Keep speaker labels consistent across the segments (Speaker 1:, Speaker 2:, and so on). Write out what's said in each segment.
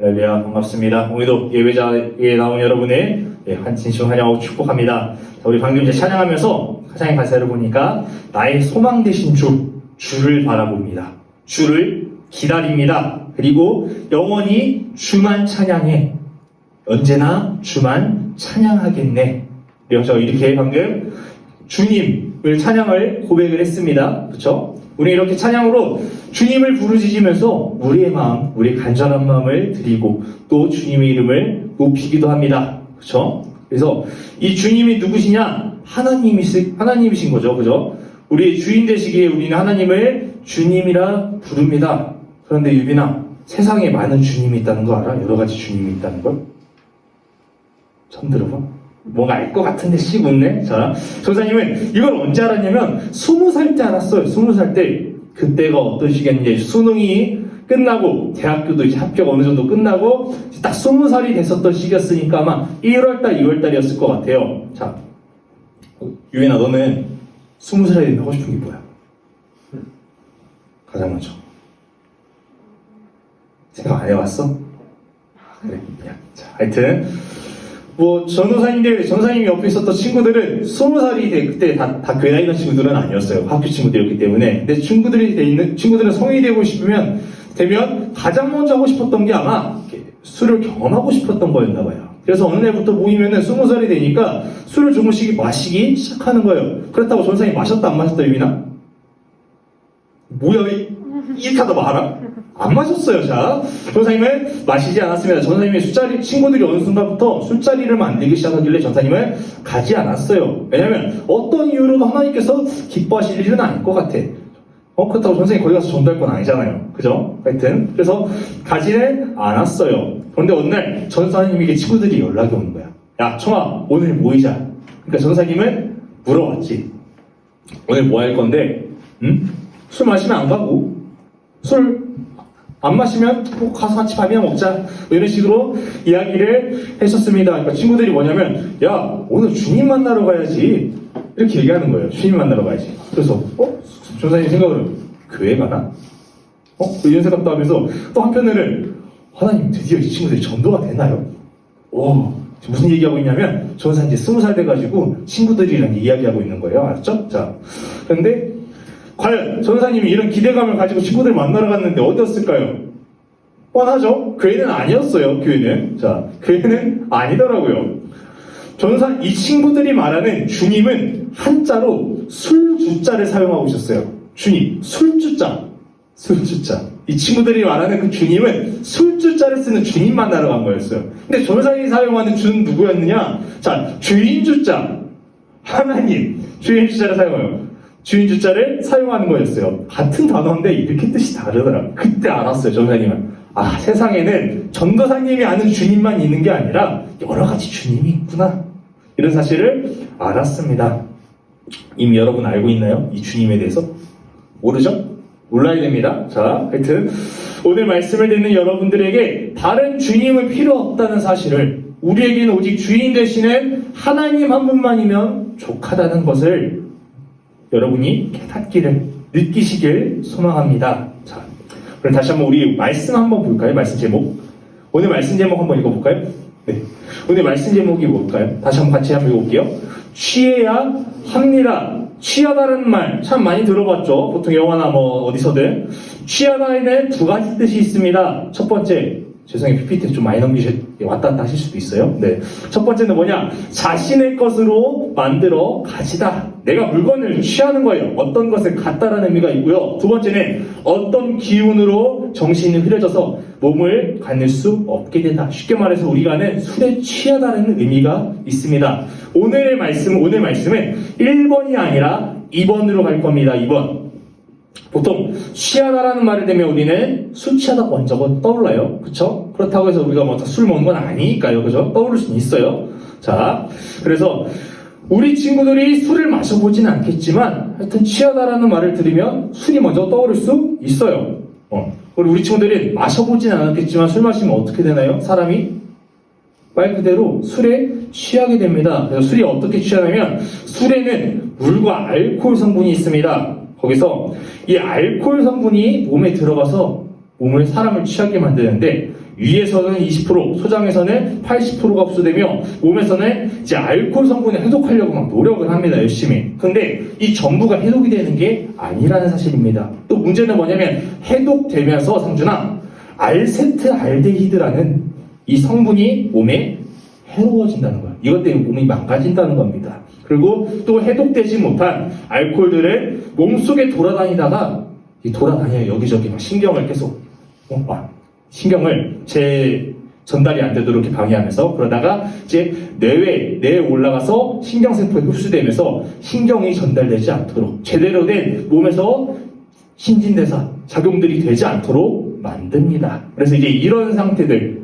Speaker 1: 할렐루야 반갑습니다. 오늘도 예배자에 나온 여러분의 예, 한 진심 환영하고 축복합니다. 자, 우리 방금 이제 찬양하면서 찬양의 가사를 보니까 나의 소망 되신 주 주를 바라봅니다. 주를 기다립니다. 그리고 영원히 주만 찬양해. 언제나 주만 찬양하겠네. 그래서 이렇게 방금 주님을 찬양을 고백을 했습니다. 그렇죠? 우리 이렇게 찬양으로 주님을 부르짖으면서 우리의 마음, 우리의 간절한 마음을 드리고 또 주님의 이름을 높이기도 합니다. 그렇죠? 그래서 이 주님이 누구시냐? 하나님이시, 하나님이신 거죠. 그죠? 우리 주인 되시기에 우리는 하나님을 주님이라 부릅니다. 그런데 유빈아, 세상에 많은 주님이 있다는 거 알아? 여러 가지 주님이 있다는 걸? 처음 들어봐? 뭔가 알 것 같은데 씩 웃네? 자, 전사님은 이걸 언제 알았냐면, 스무 살 때 알았어요. 스무 살 때. 그때가 어떤 시기였는지, 수능이 끝나고, 대학교도 이제 합격 어느 정도 끝나고, 딱 스무 살이 됐었던 시기였으니까 아마 1월달, 2월달이었을 것 같아요. 자, 유인아, 너는 스무 살이 하고 싶은 게 뭐야? 가장 먼저. 생각 안 해봤어? 그래, 야, 자, 하여튼. 뭐 전도사님들 전사님이 옆에 있었던 친구들은 스무 살이 돼 그때 다, 다 교회 다니던 친구들은 아니었어요. 학교 친구들이었기 때문에. 근데 친구들이 돼 있는 친구들은 성인이 되고 싶으면 되면 가장 먼저 하고 싶었던 게 아마 술을 경험하고 싶었던 거였나 봐요. 그래서 어느 날부터 모이면은 스무 살이 되니까 술을 조금씩 마시기 시작하는 거예요. 그렇다고 전사님 마셨다 안 마셨다 유빈아? 뭐야 이- 이렇게 하다 말아? 안 마셨어요, 자. 전사님은 마시지 않았습니다. 전사님의 술자리, 친구들이 어느 순간부터 술자리를 만들기 시작하길래 전사님은 가지 않았어요. 왜냐면 어떤 이유로도 하나님께서 기뻐하실 일은 아닐 것 같아. 어, 그렇다고 전생이 거기 가서 전도할 건 아니잖아요. 그죠? 하여튼. 그래서 가지는 않았어요. 그런데 어느 날 전사님에게 친구들이 연락이 오는 거야. 야, 청아, 오늘 모이자. 그러니까 전사님은 물어봤지. 오늘 뭐 할 건데, 응? 술 마시면 안 가고, 술 안 마시면 뭐 가서 같이 밥이나 먹자 뭐 이런 식으로 이야기를 했었습니다. 그러니까 친구들이 뭐냐면 야 오늘 주님 만나러 가야지 이렇게 얘기하는 거예요. 주님 만나러 가야지. 그래서 어 조사님 생각으로 교회 가나? 어 이런 생각도 하면서 또 한편으로는 하나님 드디어 이 친구들이 전도가 되나요? 오 무슨 얘기하고 있냐면 전사 이제 스무 살 돼가지고 친구들이랑 이야기하고 있는 거예요. 알았죠? 자 그런데 과연 전사님이 이런 기대감을 가지고 친구들 만나러 갔는데 어땠을까요? 뻔하죠? 교회는 아니었어요, 교회는. 자, 교회는 아니더라고요. 전사, 이 친구들이 말하는 주님은 한자로 술주자를 사용하고 있었어요. 주님, 술주자. 술주자. 이 친구들이 말하는 그 주님은 술주자를 쓰는 주님 만나러 간 거였어요. 근데 전사님이 사용하는 주는 누구였느냐? 자, 주인주자. 하나님, 주인주자를 사용해요. 주인 주자를 사용하는 거였어요. 같은 단어인데 이렇게 뜻이 다르더라. 그때 알았어요, 전사님은. 아, 세상에는 전도사님이 아는 주님만 있는 게 아니라 여러 가지 주님이 있구나. 이런 사실을 알았습니다. 이미 여러분 알고 있나요? 이 주님에 대해서? 모르죠? 몰라야 됩니다. 자, 하여튼 오늘 말씀을 듣는 여러분들에게 다른 주님은 필요 없다는 사실을 우리에게는 오직 주인 되시는 하나님 한 분만이면 족하다는 것을 여러분이 깨닫기를 느끼시길 소망합니다. 자, 그럼 다시 한번 우리 말씀 한번 볼까요? 말씀 제목. 오늘 말씀 제목 한번 읽어볼까요? 네. 오늘 말씀 제목이 뭘까요? 다시 한번 같이 한번 읽어볼게요. 취해야 합니다. 취하다는 말 참 많이 들어봤죠. 보통 영화나 뭐 어디서든. 취하다에는 두 가지 뜻이 있습니다. 첫 번째, 죄송해요. PPT 좀 많이 넘기실, 왔다 갔다 하실 수도 있어요. 네. 첫 번째는 뭐냐? 자신의 것으로 만들어 가지다. 내가 물건을 취하는 거예요. 어떤 것을 갖다라는 의미가 있고요. 두 번째는 어떤 기운으로 정신이 흐려져서 몸을 갖는 수 없게 되다. 쉽게 말해서 우리가 하는 술에 취하다는 의미가 있습니다. 오늘의 말씀은, 오늘 말씀은 1번이 아니라 2번으로 갈 겁니다. 2번. 보통 취하다라는 말을 되면 우리는 술 취하다 먼저 떠올라요. 그쵸? 그렇다고 해서 우리가 뭐술 먹는 건 아니니까요. 그죠? 떠오를 수는 있어요. 자, 그래서 우리 친구들이 술을 마셔보진 않겠지만 하여튼 취하다라는 말을 들으면 술이 먼저 떠오를 수 있어요. 어. 우리 친구들이 마셔보진 않았겠지만 술 마시면 어떻게 되나요? 사람이 말 그대로 술에 취하게 됩니다. 그래서 술이 어떻게 취하냐면 술에는 물과 알코올 성분이 있습니다. 거기서 이 알코올 성분이 몸에 들어가서 몸을 사람을 취하게 만드는데 위에서는 20%, 소장에서는 80%가 흡수되며 몸에서는 이제 알코올 성분을 해독하려고 막 노력을 합니다. 열심히. 근데 이 전부가 해독이 되는 게 아니라는 사실입니다. 또 문제는 뭐냐면 해독되면서 상준아 알세트 알데히드라는 이 성분이 몸에 해로워진다는 거야. 이것 때문에 몸이 망가진다는 겁니다. 그리고 또 해독되지 못한 알코올들을 몸속에 돌아다니다가 이 돌아다녀요. 여기저기 막 신경을 계속 어, 막 신경을 제 전달이 안 되도록 방해하면서 그러다가 이제 뇌에 뇌에 올라가서 신경세포에 흡수되면서 신경이 전달되지 않도록 제대로 된 몸에서 신진대사 작용들이 되지 않도록 만듭니다. 그래서 이제 이런 상태들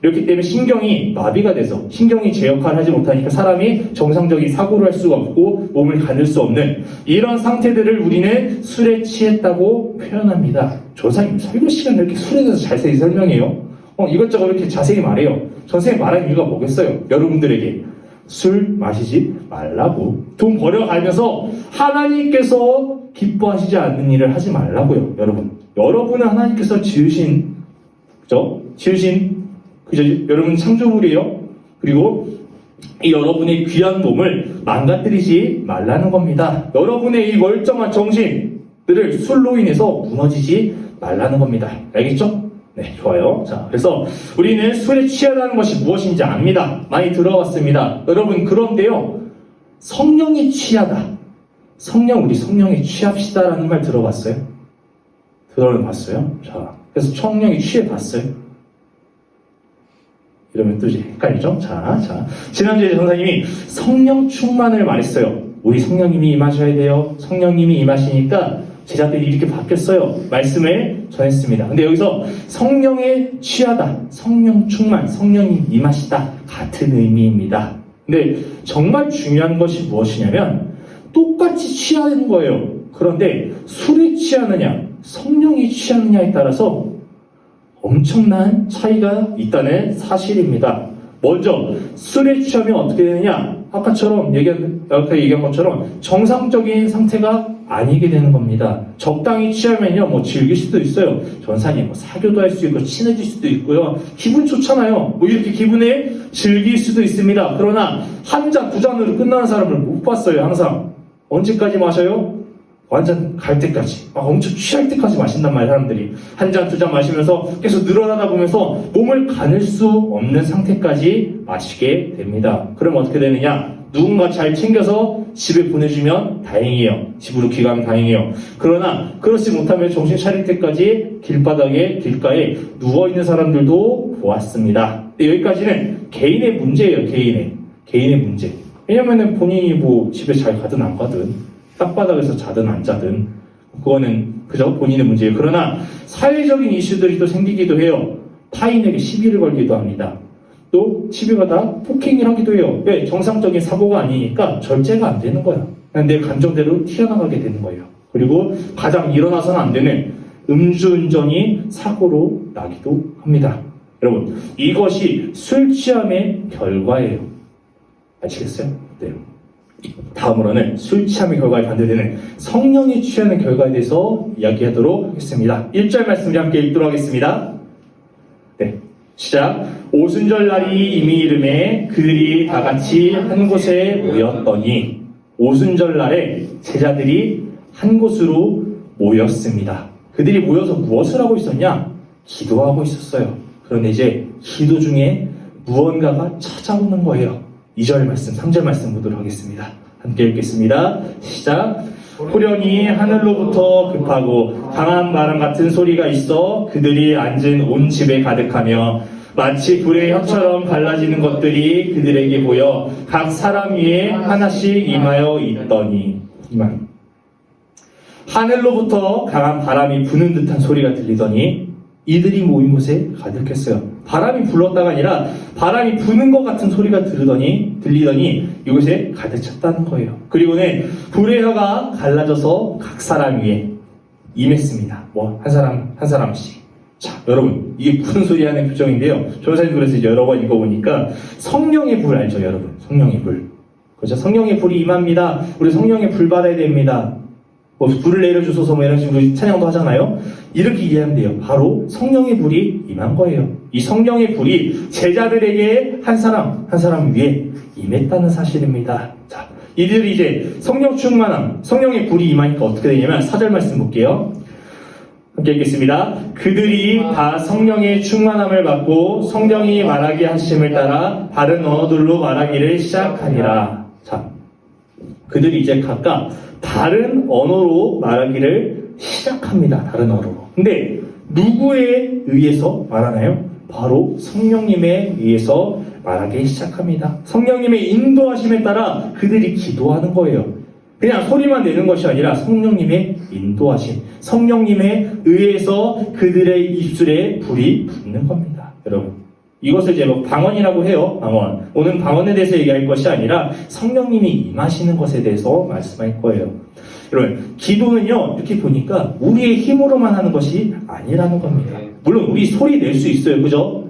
Speaker 1: 이렇기 때문에 신경이 마비가 돼서 신경이 제 역할을 하지 못하니까 사람이 정상적인 사고를 할 수가 없고 몸을 가눌 수 없는 이런 상태들을 우리는 술에 취했다고 표현합니다. 조사님 설교 시간에 이렇게 술에 대해서 자세히 설명해요. 어, 이것저것 이렇게 자세히 말해요. 선생님 말한 이유가 뭐겠어요? 여러분들에게 술 마시지 말라고 돈 버려가면서 하나님께서 기뻐하시지 않는 일을 하지 말라고요, 여러분. 여러분은 하나님께서 지으신 그죠? 지으신 그죠? 여러분 창조물이에요. 그리고 이 여러분의 귀한 몸을 망가뜨리지 말라는 겁니다. 여러분의 이 멀쩡한 정신들을 술로 인해서 무너지지 말라는 겁니다. 알겠죠? 네, 좋아요. 자, 그래서 우리는 술에 취하다는 것이 무엇인지 압니다. 많이 들어왔습니다. 여러분, 그런데요. 성령이 취하다. 성령, 우리 성령이 취합시다라는 말 들어봤어요? 들어봤어요? 자, 그래서 성령이 취해봤어요? 이러면 또 이제 헷갈리죠? 자, 자. 지난주에 전사님이 성령 충만을 말했어요. 우리 성령님이 임하셔야 돼요. 성령님이 임하시니까 제자들이 이렇게 바뀌었어요. 말씀을 전했습니다. 근데 여기서 성령에 취하다, 성령 충만, 성령이 임하시다. 같은 의미입니다. 근데 정말 중요한 것이 무엇이냐면 똑같이 취하는 거예요. 그런데 술에 취하느냐, 성령이 취하느냐에 따라서 엄청난 차이가 있다는 사실입니다. 먼저 술에 취하면 어떻게 되느냐? 아까처럼 얘기한 아까 얘기한 것처럼 정상적인 상태가 아니게 되는 겁니다. 적당히 취하면요, 뭐 즐길 수도 있어요. 전사님, 뭐 사교도 할 수 있고 친해질 수도 있고요. 기분 좋잖아요. 뭐 이렇게 기분에 즐길 수도 있습니다. 그러나 한 잔, 두 잔으로 끝나는 사람을 못 봤어요. 항상 언제까지 마셔요? 완전 갈 때까지 막 엄청 취할 때까지 마신단 말이에요 사람들이. 한 잔 두 잔 마시면서 계속 늘어나다 보면서 몸을 가눌 수 없는 상태까지 마시게 됩니다. 그럼 어떻게 되느냐? 누군가 잘 챙겨서 집에 보내주면 다행이에요. 집으로 귀가하면 다행이에요. 그러나 그렇지 못하면 정신 차릴 때까지 길바닥에 길가에 누워있는 사람들도 보았습니다. 근데 여기까지는 개인의 문제예요 개인의. 개인의 문제. 왜냐면은 본인이 뭐 집에 잘 가든 안 가든 땅바닥에서 자든 안 자든 그거는 그저 본인의 문제예요. 그러나 사회적인 이슈들이 또 생기기도 해요. 타인에게 시비를 걸기도 합니다. 또 시비가 다 폭행을 하기도 해요. 왜? 정상적인 사고가 아니니까 절제가 안 되는 거야. 내 감정대로 튀어나가게 되는 거예요. 그리고 가장 일어나서는 안 되는 음주운전이 사고로 나기도 합니다. 여러분, 이것이 술 취함의 결과예요. 아시겠어요? 네. 다음으로는 술 취함의 결과에 반대되는 성령이 취하는 결과에 대해서 이야기하도록 하겠습니다. 1절 말씀 을 함께 읽도록 하겠습니다. 네. 시작. 오순절 날이 이미 이름에 그들이 다 같이 한 곳에 모였더니 오순절 날에 제자들이 한 곳으로 모였습니다. 그들이 모여서 무엇을 하고 있었냐? 기도하고 있었어요. 그런데 이제 기도 중에 무언가가 찾아오는 거예요. 2절 말씀, 3절 말씀 보도록 하겠습니다. 함께 읽겠습니다. 시작. 호련히 하늘로부터 급하고 강한 바람 같은 소리가 있어 그들이 앉은 온 집에 가득하며 마치 불의 혀처럼 갈라지는 것들이 그들에게 보여 각 사람 위에 하나씩 임하여 있더니 이만 하늘로부터 강한 바람이 부는 듯한 소리가 들리더니 이들이 모인 곳에 가득했어요. 바람이 불렀다가 아니라 바람이 부는 것 같은 소리가 들으더니 들리더니 이곳에 가득 찼다는 거예요. 그리고는 불의 혀가 갈라져서 각 사람 위에 임했습니다. 뭐 한 사람 한 사람씩. 자, 여러분 이게 무슨 소리 하는 표정인데요. 조사님 그래서 이제 여러 번 읽어보니까 성령의 불 알죠, 여러분? 성령의 불. 그렇죠? 성령의 불이 임합니다. 우리 성령의 불 받아야 됩니다. 뭐 불을 내려주소서 뭐 이런 식으로 찬양도 하잖아요. 이렇게 이해하면 돼요. 바로 성령의 불이 임한 거예요. 이 성령의 불이 제자들에게 한 사람 한 사람 위에 임했다는 사실입니다. 자, 이들이 이제 성령 충만함, 성령의 불이 임하니까 어떻게 되냐면 사절 말씀 볼게요. 함께 읽겠습니다. 그들이 다 성령의 충만함을 받고 성령이 말하게 하심을 따라 다른 언어들로 말하기를 시작하니라. 자, 그들이 이제 각각 다른 언어로 말하기를 시작합니다. 다른 언어로. 근데 누구에 의해서 말하나요? 바로 성령님에 의해서 말하기 시작합니다. 성령님의 인도하심에 따라 그들이 기도하는 거예요. 그냥 소리만 내는 것이 아니라 성령님의 인도하심, 성령님에 의해서 그들의 입술에 불이 붙는 겁니다. 여러분. 이것을 이제 뭐 방언이라고 해요. 방언. 오늘 방언에 대해서 얘기할 것이 아니라 성령님이 임하시는 것에 대해서 말씀할 거예요. 여러분, 기도는요, 이렇게 보니까 우리의 힘으로만 하는 것이 아니라는 겁니다. 물론 우리 소리 낼 수 있어요. 그죠?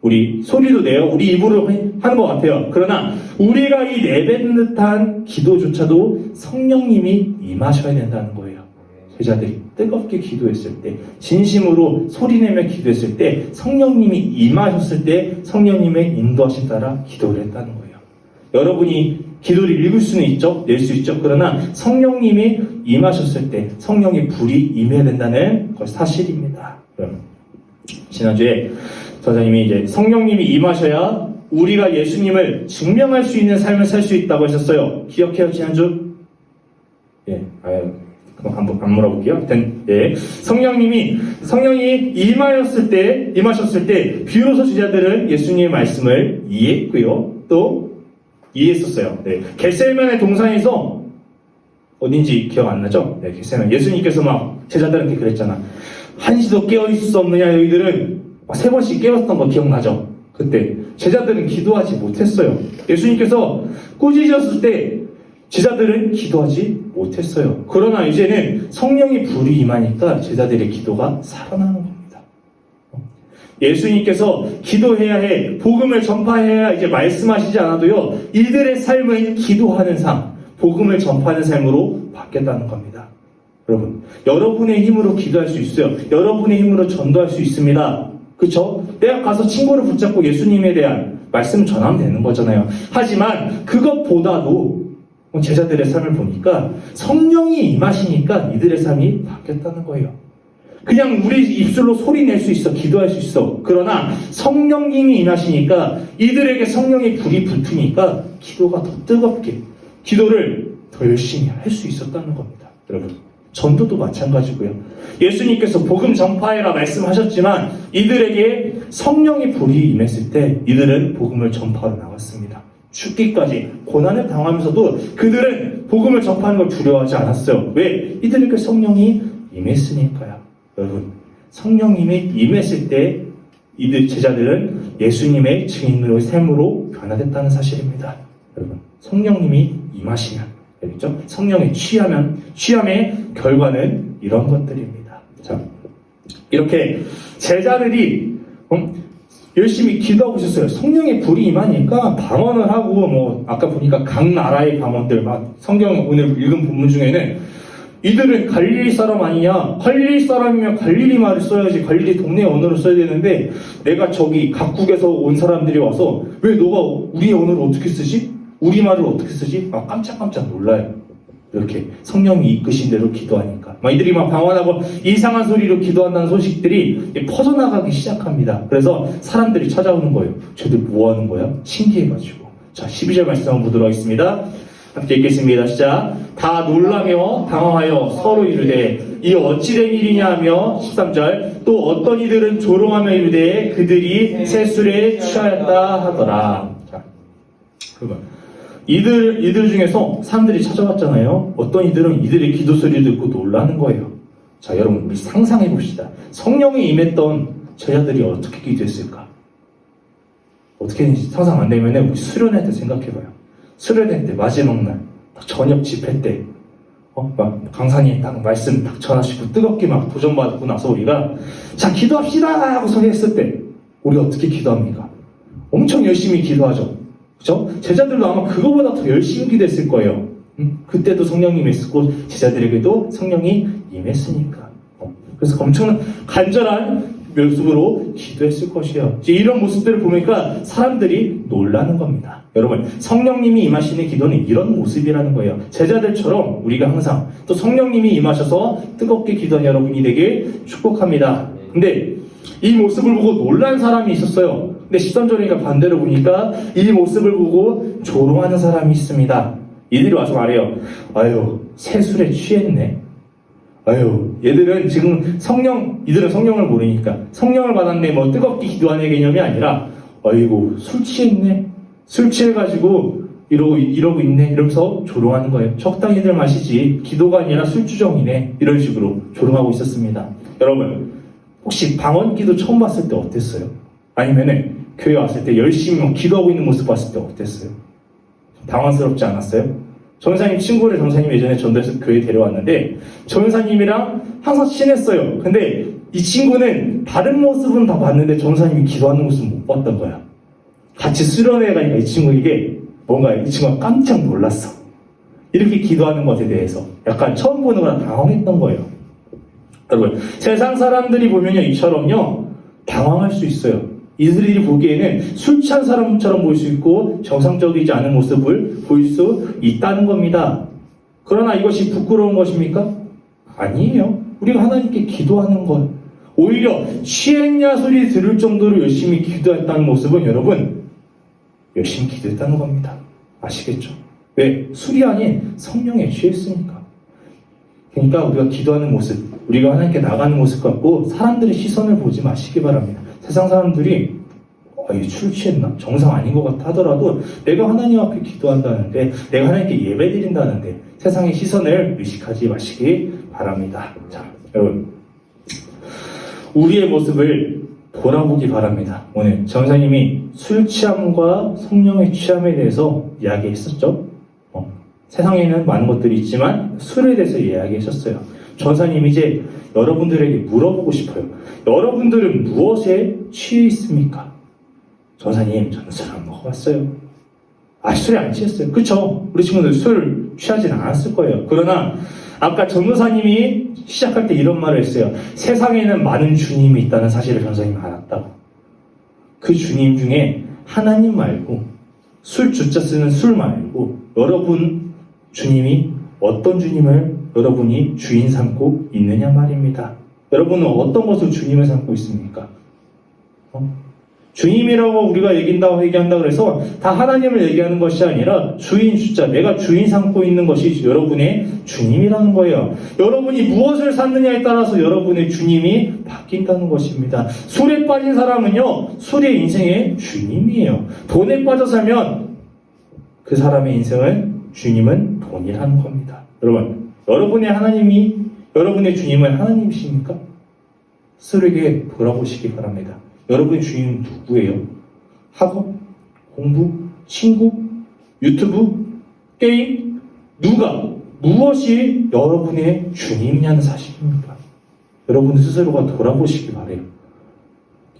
Speaker 1: 우리 소리도 내요. 우리 입으로 하는 것 같아요. 그러나 우리가 이 내뱉는 듯한 기도조차도 성령님이 임하셔야 된다는 거예요. 제자들이 뜨겁게 기도했을 때, 진심으로 소리내며 기도했을 때, 성령님이 임하셨을 때, 성령님의 인도하심 따라 기도를 했다는 거예요. 여러분이 기도를 읽을 수는 있죠, 낼 수 있죠. 그러나 성령님이 임하셨을 때, 성령의 불이 임해야 된다는 것 사실입니다. 지난주에 선생님이 이제 성령님이 임하셔야 우리가 예수님을 증명할 수 있는 삶을 살 수 있다고 하셨어요. 기억해요, 지난주? 예, 아유, 그럼 안, 안 물어볼게요. 된, 예. 성령님이, 성령이 임하였을 때, 임하셨을 때, 비로소 제자들은 예수님의 말씀을 이해했고요. 또, 이해했었어요. 네. 겟셀만의 동산에서, 어딘지 기억 안 나죠? 네, 겟셀만. 예수님께서 막 제자들한테 그랬잖아. 한시도 깨어 있을 수 없느냐, 너희들은. 막세 번씩 깨웠던 거 기억나죠? 그때. 제자들은 기도하지 못했어요. 예수님께서 꾸짖었을 때, 제자들은 기도하지 못했어요. 그러나 이제는 성령이 불이 임하니까 제자들의 기도가 살아나는 겁니다. 예수님께서 기도해야 해, 복음을 전파해야 이제 말씀하시지 않아도요, 이들의 삶은 기도하는 삶, 복음을 전파하는 삶으로 바뀌었다는 겁니다. 여러분, 여러분의 힘으로 기도할 수 있어요. 여러분의 힘으로 전도할 수 있습니다. 그쵸? 내가 가서 친구를 붙잡고 예수님에 대한 말씀 전하면 되는 거잖아요. 하지만 그것보다도 제자들의 삶을 보니까 성령이 임하시니까 이들의 삶이 바뀌었다는 거예요. 그냥 우리 입술로 소리 낼 수 있어, 기도할 수 있어. 그러나 성령님이 임하시니까 이들에게 성령의 불이 붙으니까 기도가 더 뜨겁게, 기도를 더 열심히 할 수 있었다는 겁니다. 여러분. 전도도 마찬가지고요. 예수님께서 복음 전파해라 말씀하셨지만 이들에게 성령의 불이 임했을 때 이들은 복음을 전파하러 나갔습니다. 죽기까지 고난을 당하면서도 그들은 복음을 전파하는 걸 두려워하지 않았어요. 왜? 이들에게 성령이 임했으니까요. 여러분, 성령님이 임했을 때 이들 제자들은 예수님의 증인으로 삶으로 변화됐다는 사실입니다. 여러분, 성령님이 임하시면 알겠죠? 성령에 취하면 취함의 결과는 이런 것들입니다. 자, 이렇게 제자들이 음, 열심히 기도하고 있었어요. 성령의 불이 임하니까 방언을 하고 뭐 아까 보니까 각 나라의 방언들 막 성경 오늘 읽은 본문 중에는 이들은 갈릴리 사람 아니냐? 갈릴리 사람이면 갈릴리 말을 써야지 갈릴리 동네 언어를 써야 되는데 내가 저기 각국에서 온 사람들이 와서 왜 너가 우리 언어를 어떻게 쓰지? 우리 말을 어떻게 쓰지? 막 깜짝깜짝 놀라요. 이렇게 성령이 이끄신 대로 기도하니까. 막 이들이 막 방언하고 이상한 소리로 기도한다는 소식들이 퍼져나가기 시작합니다. 그래서 사람들이 찾아오는 거예요. 쟤들 뭐 하는 거야? 신기해가지고. 자, 12절 말씀 한번 보도록 하겠습니다. 함께 읽겠습니다. 시작. 다 놀라며 당황하여 서로 이르되 이 어찌된 일이냐 하며 13절 또 어떤 이들은 조롱하며 이르되 그들이 새술에 취하였다 하더라. 자, 그거. 이들, 이들 중에서 사람들이 찾아왔잖아요. 어떤 이들은 이들의 기도 소리를 듣고 놀라는 거예요. 자, 여러분, 우리 상상해 봅시다. 성령이 임했던 제자들이 어떻게 기도했을까? 어떻게 상상 안 되면 우리 수련회 때 생각해봐요. 수련회 때, 마지막 날, 딱 저녁 집회 때, 어, 막 강사님 딱 말씀 딱 전하시고 뜨겁게 막 도전받고 나서 우리가 자, 기도합시다! 하고 소리했을 때, 우리 어떻게 기도합니까? 엄청 열심히 기도하죠. 그죠? 제자들도 아마 그거보다 더 열심히 기도했을 거예요. 음, 그때도 성령님이 있었고 제자들에게도 성령이 임했으니까. 어, 그래서 엄청난 간절한 모습으로 기도했을 것이에요. 이런 모습들을 보니까 사람들이 놀라는 겁니다. 여러분, 성령님이 임하시는 기도는 이런 모습이라는 거예요. 제자들처럼 우리가 항상 또 성령님이 임하셔서 뜨겁게 기도하는 여러분이 되길 축복합니다. 근데 이 모습을 보고 놀란 사람이 있었어요. 근데 13절이니까 반대로 보니까 이 모습을 보고 조롱하는 사람이 있습니다. 이들이 와서 말해요. 아유, 새술에 취했네. 아유, 얘들은 지금 성령, 이들은 성령을 모르니까 성령을 받았네, 뭐 뜨겁게 기도하는 개념이 아니라, 아이고, 술 취했네? 술 취해가지고 이러고, 이러고 있네? 이러면서 조롱하는 거예요. 적당히들 마시지, 기도가 아니라 술주정이네. 이런 식으로 조롱하고 있었습니다. 여러분, 혹시 방언 기도 처음 봤을 때 어땠어요? 아니면은 교회 왔을 때 열심히 막 기도하고 있는 모습 봤을 때 어땠어요? 당황스럽지 않았어요? 전사님 친구를 전사님 예전에 전도해서 교회 데려왔는데 전사님이랑 항상 친했어요. 근데 이 친구는 다른 모습은 다 봤는데 전사님이 기도하는 모습은 못 봤던 거야. 같이 수련회 가니까 이 친구에게 뭔가 이 친구가 깜짝 놀랐어. 이렇게 기도하는 것에 대해서 약간 처음 보는 거랑 당황했던 거예요. 여러분 세상 사람들이 보면요 이처럼요 당황할 수 있어요. 이들이 보기에는 술 취한 사람처럼 보일 수 있고 정상적이지 않은 모습을 보일 수 있다는 겁니다. 그러나 이것이 부끄러운 것입니까? 아니에요. 우리가 하나님께 기도하는 것. 오히려 취했냐 소리 들을 정도로 열심히 기도했다는 모습은 여러분 열심히 기도했다는 겁니다. 아시겠죠? 왜? 술이 아닌 성령에 취했으니까. 그러니까 우리가 기도하는 모습, 우리가 하나님께 나가는 모습 갖고 사람들의 시선을 보지 마시기 바랍니다. 세상 사람들이 아, 이술 취했나? 정상 아닌 것 같아 하더라도 내가 하나님 앞에 기도한다는데 내가 하나님께 예배 드린다는데 세상의 시선을 의식하지 마시기 바랍니다. 자, 여러분. 우리의 모습을 돌아보기 바랍니다. 오늘 전사님이 술 취함과 성령의 취함에 대해서 이야기했었죠. 어, 세상에는 많은 것들이 있지만 술에 대해서 이야기하셨어요. 전사님이 이제 여러분들에게 물어보고 싶어요. 여러분들은 무엇에 취해 있습니까? 전사님, 저는 술 안 먹어봤어요. 아, 술에 안 취했어요. 그쵸? 우리 친구들 술 취하진 않았을 거예요. 그러나, 아까 전도사님이 시작할 때 이런 말을 했어요. 세상에는 많은 주님이 있다는 사실을 전사님이 알았다고. 그 주님 중에 하나님 말고, 술 주자 쓰는 술 말고, 여러분 주님이 어떤 주님을 여러분이 주인 삼고 있느냐 말입니다. 여러분은 어떤 것을 주님을 삼고 있습니까? 어? 주님이라고 우리가 얘기한다고 얘기한다 그래서 다 하나님을 얘기하는 것이 아니라 주인 숫자 내가 주인 삼고 있는 것이 여러분의 주님이라는 거예요. 여러분이 무엇을 삼느냐에 따라서 여러분의 주님이 바뀐다는 것입니다. 술에 빠진 사람은요 술의 인생의 주님이에요. 돈에 빠져 살면 그 사람의 인생을 주님은 돈이라는 겁니다. 여러분 여러분의 하나님이 여러분의 주님은 하나님이십니까? 스스로에게 돌아보시기 바랍니다. 여러분의 주인은 누구예요? 학업, 공부, 친구, 유튜브, 게임, 누가, 무엇이 여러분의 주님이냐는 사실입니다. 여러분 스스로가 돌아보시기 바래요.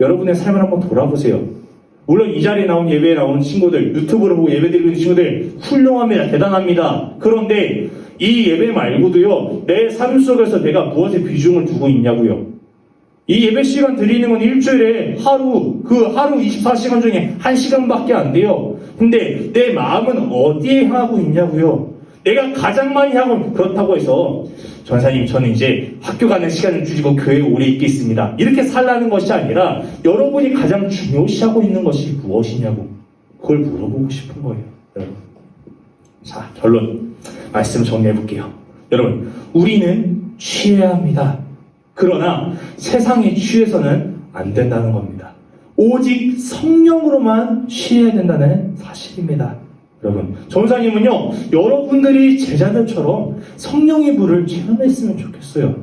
Speaker 1: 여러분의 삶을 한번 돌아보세요. 물론 이 자리에 나온 예배에 나온 친구들, 유튜브를 보고 예배 드리는 친구들 훌륭합니다. 대단합니다. 그런데 이 예배 말고도요, 내 삶 속에서 내가 무엇에 비중을 두고 있냐고요. 이 예배 시간 드리는 건 일주일에 하루, 그 하루 24시간 중에 1시간밖에 안 돼요. 근데 내 마음은 어디에 향하고 있냐고요. 내가 가장 많이 하고 그렇다고 해서 전사님 저는 이제 학교 가는 시간을 줄이고 교회에 오래 있겠습니다. 이렇게 살라는 것이 아니라 여러분이 가장 중요시하고 있는 것이 무엇이냐고 그걸 물어보고 싶은 거예요. 여러분. 자 결론 말씀 정리해 볼게요. 여러분 우리는 취해야 합니다. 그러나 세상에 취해서는 안 된다는 겁니다. 오직 성령으로만 취해야 된다는 사실입니다. 여러분, 전사님은요, 여러분들이 제자들처럼 성령의 불을 체험했으면 좋겠어요.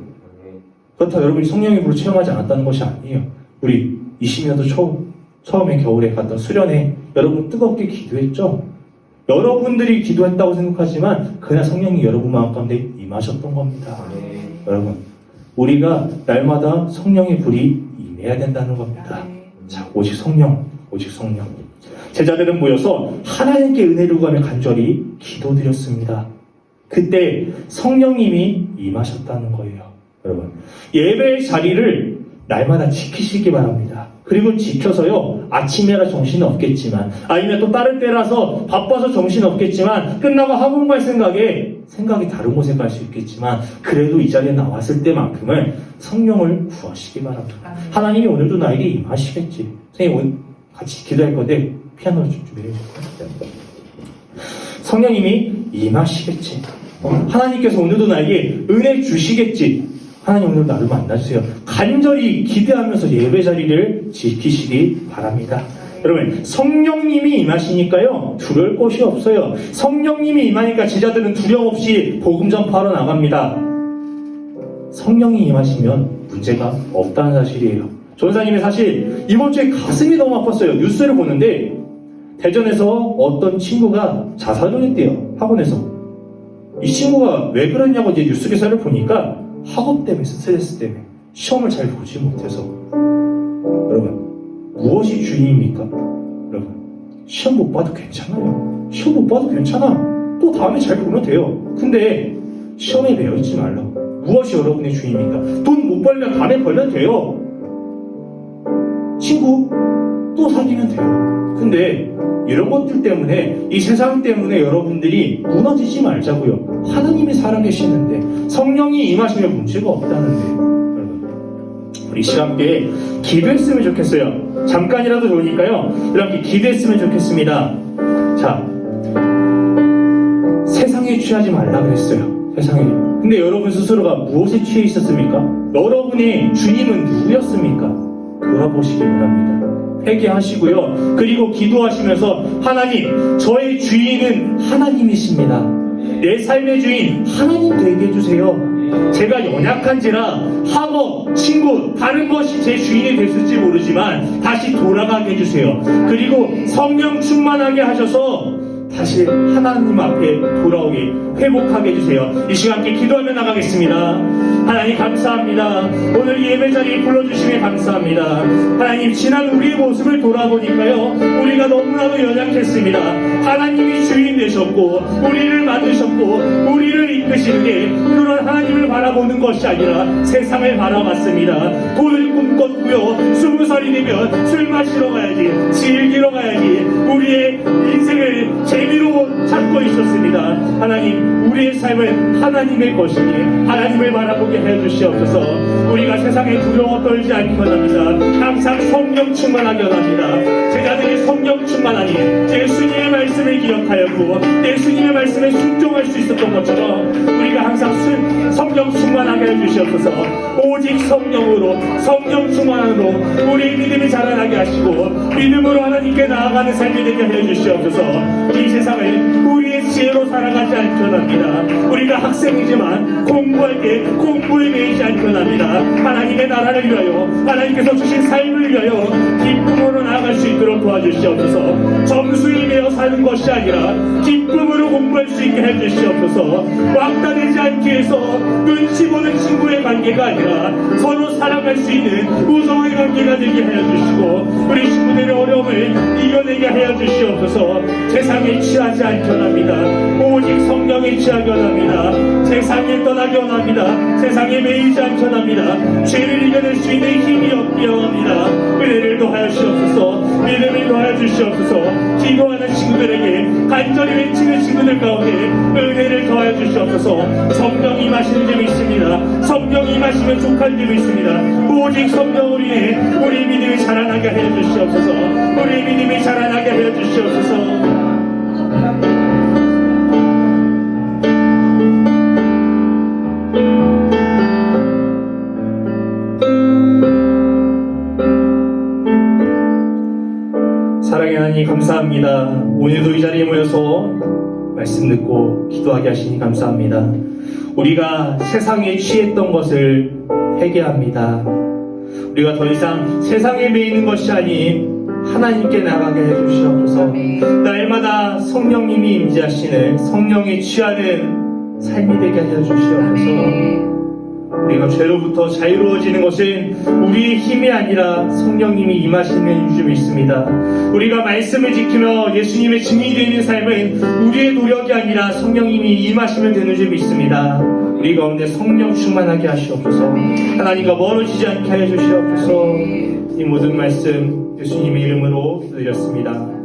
Speaker 1: 그렇다고 여러분이 성령의 불을 체험하지 않았다는 것이 아니에요. 우리 20년도 처음, 처음에 겨울에 갔던 수련회, 여러분 뜨겁게 기도했죠? 여러분들이 기도했다고 생각하지만, 그날 성령이 여러분 마음 가운데 임하셨던 겁니다. 여러분, 우리가 날마다 성령의 불이 임해야 된다는 겁니다. 자, 오직 성령, 오직 성령. 제자들은 모여서 하나님께 은혜를 구하며 간절히 기도드렸습니다. 그때 성령님이 임하셨다는 거예요. 여러분. 예배의 자리를 날마다 지키시기 바랍니다. 그리고 지켜서요, 아침이라 정신 없겠지만, 아니면 또 다른 때라서 바빠서 정신 없겠지만, 끝나고 학원 갈 생각에 생각이 다른 곳에 갈 수 있겠지만, 그래도 이 자리에 나왔을 때만큼은 성령을 구하시기 바랍니다. 하나님이 오늘도 나에게 임하시겠지. 선생님, 오늘 같이 기도할 건데, 피아노를 좀 준비해 주세요. 성령님이 임하시겠지. 어, 하나님께서 오늘도 나에게 은혜 주시겠지. 하나님 오늘 나를 만나주세요. 간절히 기대하면서 예배 자리를 지키시기 바랍니다. 여러분, 성령님이 임하시니까요, 두려울 것이 없어요. 성령님이 임하니까 제자들은 두려움 없이 복음 전파하러 나갑니다. 성령이 임하시면 문제가 없다는 사실이에요. 전사님이 사실 이번 주에 가슴이 너무 아팠어요. 뉴스를 보는데, 대전에서 어떤 친구가 자살을 했대요. 학원에서. 이 친구가 왜 그러냐고 이제 뉴스 기사를 보니까 학업 때문에 스트레스 때문에 시험을 잘 보지 못해서 여러분 무엇이 주인입니까? 여러분 시험 못 봐도 괜찮아요. 시험 못 봐도 괜찮아. 또 다음에 잘 보면 돼요. 근데 시험에 매여 있지 말라고. 무엇이 여러분의 주인입니까? 돈 못 벌면 다음에 벌면 돼요. 친구 또 사귀면 돼요. 근데 이런 것들 때문에 이 세상 때문에 여러분들이 무너지지 말자고요. 하나님이 살아계시는데 성령이 임하시면 문제가 없다는데 우리 시간께 기도했으면 좋겠어요. 잠깐이라도 좋으니까요. 이렇게 기도했으면 좋겠습니다. 자 세상에 취하지 말라 그랬어요. 세상에. 근데 여러분 스스로가 무엇에 취해 있었습니까? 여러분의 주님은 누구였습니까? 돌아보시기 바랍니다. 회개하시고요. 그리고 기도하시면서 하나님, 저의 주인은 하나님이십니다. 내 삶의 주인 하나님 되게 해주세요. 제가 연약한지라 학업, 친구, 다른 것이 제 주인이 됐을지 모르지만 다시 돌아가게 해주세요. 그리고 성령 충만하게 하셔서 다시 하나님 앞에 돌아오게 회복하게 해주세요. 이 시간께 기도하며 나가겠습니다. 하나님 감사합니다. 오늘 예배 자리에 불러주심에 감사합니다. 하나님 지난 우리의 모습을 돌아보니까요. 우리가 너무나도 연약했습니다. 하나님이 주인 되셨고 우리를 만드셨고 우리를 이끄시는데 그런 하나님을 바라보는 것이 아니라 세상을 바라봤습니다. 돈을 꿈꿨고요. 스무 살이 되면 술 마시러 가야지 즐기러 가야지 우리의 인생을 재미로 찾고 있었습니다. 하나님 우리의 삶은 하나님의 것이니 하나님을 바라보게 해주시옵소서 우리가 세상에 두려워 떨지 않게 원합니다. 항상 성령 충만하게 원합니다. 제자들이 성령 충만하니 예수님의 말씀을 기억하였고 예수님의 말씀에 순종할 수 있었던 것처럼 우리가 항상 순- 성령 충만하게 해주시옵소서 오직 성령으로 성령 충만으로 우리의 믿음이 자라나게 하시고 믿음으로 하나님께 나아가는 삶이 되게 해주시옵소서 dice Isabel, hubiese 살아가지 않게 원합니다. 우리가 학생이지만 공부할 때 공부에 매이지 않게 원합니다. 하나님의 나라를 위하여 하나님께서 주신 삶을 위하여 기쁨으로 나아갈 수 있도록 도와주시옵소서. 점수에 매여 사는 것이 아니라 기쁨으로 공부할 수 있게 해주시옵소서. 왕따되지 않기 위해서 눈치 보는 친구의 관계가 아니라 서로 사랑할 수 있는 우정의 관계가 되게 하여 주시고 우리 친구들의 어려움을 이겨내게 하여 주시옵소서. 세상에 취하지 않게 원합니다 오직 성령에 취하게 원합니다. 세상에 떠나게 원합니다. 세상에 매이지 않게 원합니다. 죄를 이겨낼 수 있는 힘이 없게 원합니다. 은혜를 더하여 주시옵소서. 믿음을 더하여 주시옵소서. 기도하는 친구들에게 간절히 외치는 친구들 가운데 은혜를 더하여 주시옵소서. 성령이 마시는 점이 있습니다. 성령이 마시면 족한 점이 있습니다. 오직 성령으로 인해 우리 믿음이 자라나게 하여 주시옵소서. 우리 믿음이 자라나게 하여 주시옵소서 오늘도 이 자리에 모여서 말씀 듣고 기도하게 하시니 감사합니다. 우리가 세상에 취했던 것을 회개합니다. 우리가 더 이상 세상에 매이는 것이 아닌 하나님께 나가게 해주시옵소서. 날마다 성령님이 임재하시는 성령에 취하는 삶이 되게 하여 주시옵소서. 우리가 죄로부터 자유로워지는 것은 우리의 힘이 아니라 성령님이 임하시는 줄 믿습니다. 우리가 말씀을 지키며 예수님의 증인이 되는 삶은 우리의 노력이 아니라 성령님이 임하시면 되는 줄 믿습니다. 우리 가운데 성령 충만하게 하시옵소서. 하나님과 멀어지지 않게 하여 주시옵소서. 이 모든 말씀 예수님의 이름으로 드렸습니다.